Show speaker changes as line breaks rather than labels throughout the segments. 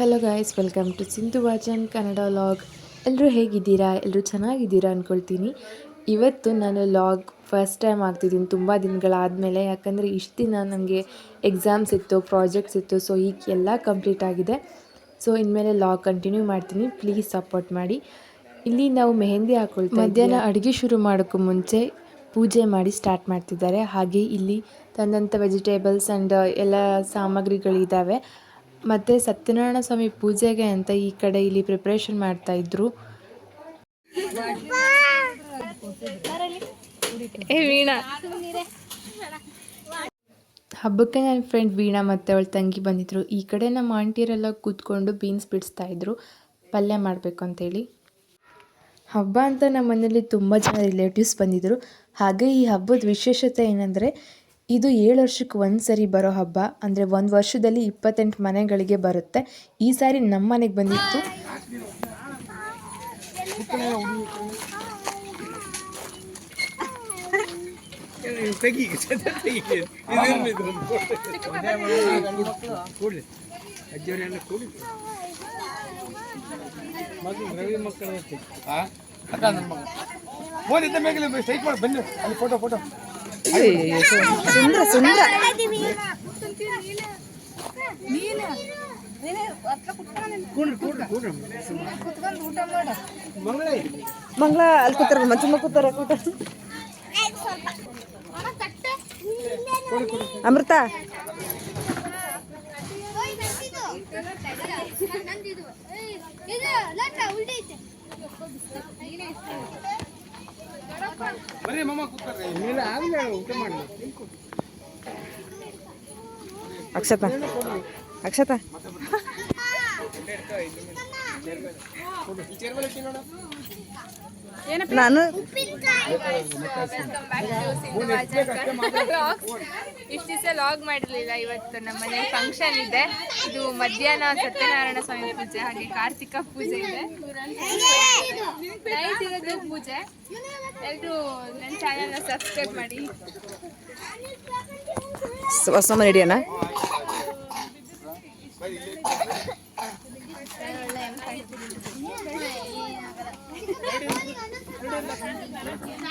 Hello guys welcome to Sindhu ವಾಚನ್ Kannada vlog ಎಲ್ಲರೂ ಹೇಗಿದ್ದೀರಾ? ಎಲ್ಲರೂ ಚೆನ್ನಾಗಿದ್ದೀರಾ ಅಂದ್ಕೊಳ್ತೀನಿ ಇವತ್ತು ನಾನು ಲಾಗ್ ಫಸ್ಟ್ ಟೈಮ್ ಆಗ್ತಿದ್ದೀನಿ, ತುಂಬ ದಿನಗಳಾದಮೇಲೆ ಯಾಕಂದರೆ ಇಷ್ಟು ದಿನ ನನಗೆ ಎಕ್ಸಾಮ್ಸ್ ಇತ್ತು ಪ್ರಾಜೆಕ್ಟ್ಸ್ ಇತ್ತು ಸೊ ಈಗ ಎಲ್ಲ ಕಂಪ್ಲೀಟ್ ಆಗಿದೆ. ಸೊ ಇನ್ಮೇಲೆ ಲಾಗ್ ಕಂಟಿನ್ಯೂ ಮಾಡ್ತೀನಿ. ಪ್ಲೀಸ್ ಸಪೋರ್ಟ್ ಮಾಡಿ. ಇಲ್ಲಿ ನಾವು ಮೆಹಂದಿ ಹಾಕೊಳ್ತೀವಿ ಮಧ್ಯಾಹ್ನ ಅಡುಗೆ ಶುರು ಮಾಡೋಕ್ಕೂ ಮುಂಚೆ ಪೂಜೆ ಮಾಡಿ ಸ್ಟಾರ್ಟ್ ಮಾಡ್ತಿದ್ದಾರೆ. ಹಾಗೆ ಇಲ್ಲಿ ತಂದಂಥ ವೆಜಿಟೇಬಲ್ಸ್ ಆ್ಯಂಡ್ ಎಲ್ಲ ಸಾಮಗ್ರಿಗಳಿದ್ದಾವೆ. ಮತ್ತು ಸತ್ಯನಾರಾಯಣ ಸ್ವಾಮಿ ಪೂಜೆಗೆ ಅಂತ ಈ ಕಡೆ ಇಲ್ಲಿ ಪ್ರಿಪ್ರೇಷನ್ ಮಾಡ್ತಾ ಇದ್ರು. ಏ ವೀಣಾ. ಹಬ್ಬಕ್ಕೆ ನನ್ನ ಫ್ರೆಂಡ್ ವೀಣಾ ಮತ್ತು ಅವಳ ತಂಗಿ ಬಂದಿದ್ರು. ಈ ಕಡೆ ನಮ್ಮ ಆಂಟಿಯರೆಲ್ಲ ಕೂತ್ಕೊಂಡು ಬೀನ್ಸ್ ಬಿಡಿಸ್ತಾ ಇದ್ರು. ಪಲ್ಯ ಮಾಡಬೇಕು ಅಂತೇಳಿ. ಹಬ್ಬ ಅಂತ ನಮ್ಮ ಮನೇಲಿ ತುಂಬ ಜನ ರಿಲೇಟಿವ್ಸ್ ಬಂದಿದ್ದರು ಹಾಗೆ ಈ ಹಬ್ಬದ ವಿಶೇಷತೆ ಏನಂದರೆ ಇದು ಏಳು ವರ್ಷಕ್ಕೆ ಒಂದು ಸರಿ ಬರೋ ಹಬ್ಬ. ಅಂದರೆ ಒಂದು ವರ್ಷದಲ್ಲಿ ಇಪ್ಪತ್ತೆಂಟು ಮನೆಗಳಿಗೆ ಬರುತ್ತೆ. ಈ ಸಾರಿ ನಮ್ಮ ಮನೆಗೆ ಬಂದಿತ್ತು.
ರವಿ ಮಕ್ಕಳ
ಸುಂದರ ಸುಂದರ.
ಮಂಗಳ
ಅಲ್ಲಿ ಕೂತಾರ ಮಂಚಮ್ಮ ಕೂತಾರ ಕೂತ ಅಮೃತ.
ಬರೀ ಮಮ್ಮ ಕೂತ್ಕೊಳ್ರಿ. ಇಲ್ಲ ಆಗಲೇ ಊಟ ಮಾಡಿ
ಅಕ್ಷತಾ. ಅಕ್ಷತಾ. ನಾನು
ಇಷ್ಟು ದಿವಸ ಲಾಗ್ ಮಾಡಿರ್ಲಿಲ್ಲ ಇವತ್ತು ನಮ್ಮ ಮನೆ ಫಂಕ್ಷನ್ ಇದೆ. ಇದು ಮಧ್ಯಾಹ್ನ ಸತ್ಯನಾರಾಯಣ ಸ್ವಾಮಿ ಪೂಜೆ ಹಾಗೆ ಕಾರ್ತಿಕ ಪೂಜೆ ಇದೆ. ನೈಟ್ ಇರೋದು ಪೂಜೆ. ಎಲ್ಲರೂ ನನ್ನ ಚಾನೆಲ್ನ ಸಬ್ಸ್ಕ್ರೈಬ್ ಮಾಡಿ.
ಹೊಸ ಮನೆ ಹಿಡಿಯೋಣ?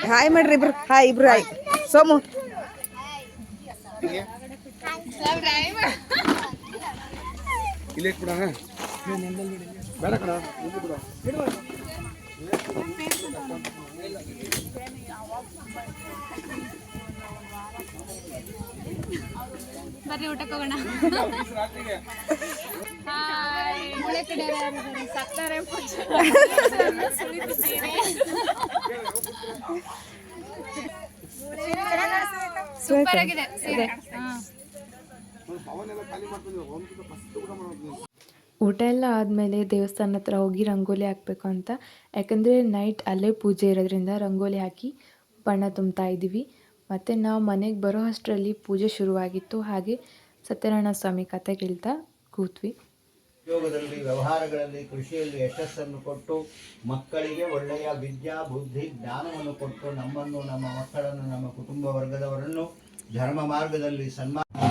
ಹಾಯ್ ಮಾಡ್ರಿ ಇಬ್ರು. ಹಾಯ್ ಇಬ್ರು ಹಾಯ್. ಸೋಮು.
ಇಲ್ಲೇ ಬಿಡೋಣ ಬೇಡ ಕಣ ಬಿಡು
ಬರ್ರಿ ಊಟಕ್ಕೆ ಹೋಗೋಣ. ಹಾಯ್ ಮೂಳೆ ಕಡೆ ಸತ್ತಾರೆ ಪೂಜೆ ಸೂಪರ್ ಆಗಿದೆ ಸೀರೆ
ಊಟ ಎಲ್ಲ ಆದಮೇಲೆ ದೇವಸ್ಥಾನ ಹತ್ರ ಹೋಗಿ ರಂಗೋಲಿ ಹಾಕಬೇಕು ಅಂತ. ಯಾಕಂದರೆ ನೈಟ್ ಅಲ್ಲೇ ಪೂಜೆ ಇರೋದ್ರಿಂದ ರಂಗೋಲಿ ಹಾಕಿ ಬಣ್ಣ ತುಂಬ್ತಾ ಇದ್ದೀವಿ. ಮತ್ತು ನಾವು ಮನೆಗೆ ಬರೋ ಅಷ್ಟರಲ್ಲಿ ಪೂಜೆ ಶುರುವಾಗಿತ್ತು. ಹಾಗೆ ಸತ್ಯನಾರಾಯಣ ಸ್ವಾಮಿ ಕತೆ ಕೇಳ್ತಾ ಕೂತ್ವಿ.
ಉದ್ಯೋಗದಲ್ಲಿ, ವ್ಯವಹಾರಗಳಲ್ಲಿ, ಕೃಷಿಯಲ್ಲಿ ಯಶಸ್ಸನ್ನು ಕೊಟ್ಟು, ಮಕ್ಕಳಿಗೆ ಒಳ್ಳೆಯ ವಿದ್ಯಾ, ಬುದ್ಧಿ, ಜ್ಞಾನವನ್ನು ಕೊಟ್ಟು ನಮ್ಮನ್ನು, ನಮ್ಮ ಮಕ್ಕಳನ್ನು, ನಮ್ಮ ಕುಟುಂಬ ವರ್ಗದವರನ್ನು ಧರ್ಮ ಮಾರ್ಗದಲ್ಲಿ ಸನ್ಮಾನ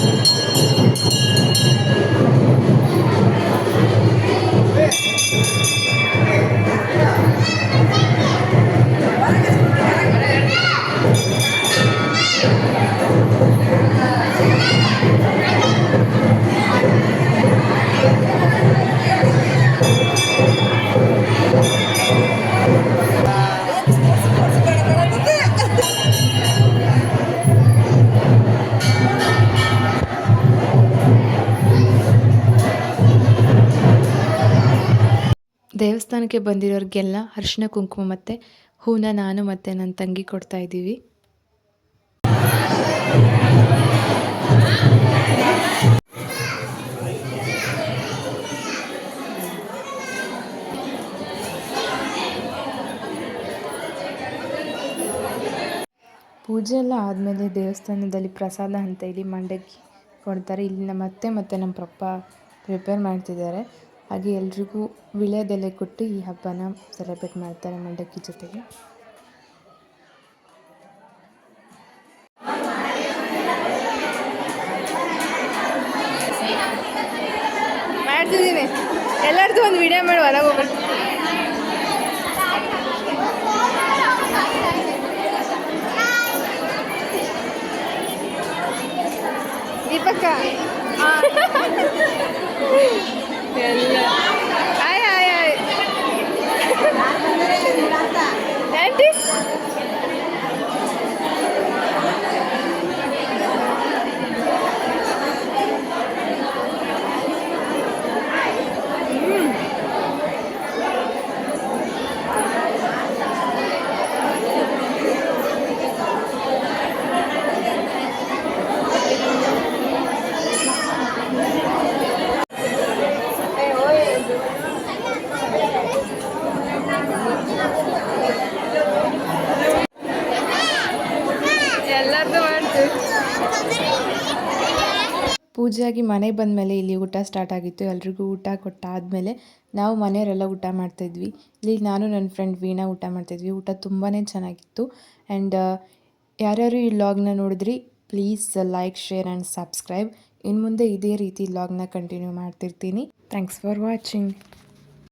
Thank you.
ದೇವಸ್ಥಾನಕ್ಕೆ ಬಂದಿರೋರಿಗೆಲ್ಲ ಅರಿಶಿನ ಕುಂಕುಮ ಮತ್ತು ಹೂನ ನಾನು ಮತ್ತು ನನ್ನ ತಂಗಿ ಕೊಡ್ತಾ ಇದ್ದೀವಿ. ಪೂಜೆ ಎಲ್ಲ ಆದಮೇಲೆ ದೇವಸ್ಥಾನದಲ್ಲಿ ಪ್ರಸಾದ ಅಂತ ಹೇಳಿ ಮಂಡಕ್ಕಿ ಕೊಡ್ತಾರೆ. ಇಲ್ಲಿ ನಮ್ಮ ಅತ್ತೆ ಮತ್ತು ನಮ್ಮ ಪಪ್ಪ ಪ್ರಿಪೇರ್ ಮಾಡ್ತಿದ್ದಾರೆ. ಹಾಗೆ ಎಲ್ರಿಗೂ ವಿಳ್ಯದೆಲೆ ಕೊಟ್ಟು ಈ ಹಬ್ಬನ ಸೆಲೆಬ್ರೇಟ್ ಮಾಡ್ತಾರೆ ಮಂಡಕ್ಕಿ ಜೊತೆಗೆ.
ಮಾಡ್ತಿದ್ದೀನಿ. ಎಲ್ಲರದ್ದು ಒಂದು ವಿಡಿಯೋ ಮಾಡಿ ಹೊರಗೆ ಹೋಗ್ಬೇಕು ದೀಪಕ್ಕ ಎಲ್ಲ ಹಾಯ್ ಹಾಯ್ ಹಾಯ್ ಆಂಟಿ ಎಲ್ಲರದ್ದು ಮಾಡ್ತೀವಿ
ಪೂಜೆಯಾಗಿ ಮನೆಗೆ ಬಂದಮೇಲೆ ಇಲ್ಲಿ ಊಟ ಸ್ಟಾರ್ಟ್ ಆಗಿತ್ತು. ಎಲ್ರಿಗೂ ಊಟ ಕೊಟ್ಟಾದಮೇಲೆ ನಾವು ಮನೆಯವರೆಲ್ಲ ಊಟ ಮಾಡ್ತಾಯಿದ್ವಿ. ಇಲ್ಲಿ ನಾನು, ನನ್ನ ಫ್ರೆಂಡ್ ವೀಣಾ ಊಟ ಮಾಡ್ತಾಯಿದ್ವಿ. ಊಟ ತುಂಬಾ ಚೆನ್ನಾಗಿತ್ತು. ಆ್ಯಂಡ್ ಯಾರ್ಯಾರು ಈ ಲಾಗ್ನ ನೋಡಿದ್ರಿ please like share and subscribe ಇನ್ನು ಮುಂದೆ ಇದೇ ರೀತಿ ಲಾಗ್ನ ಕಂಟಿನ್ಯೂ ಮಾಡ್ತಿರ್ತೀನಿ. Thanks for watching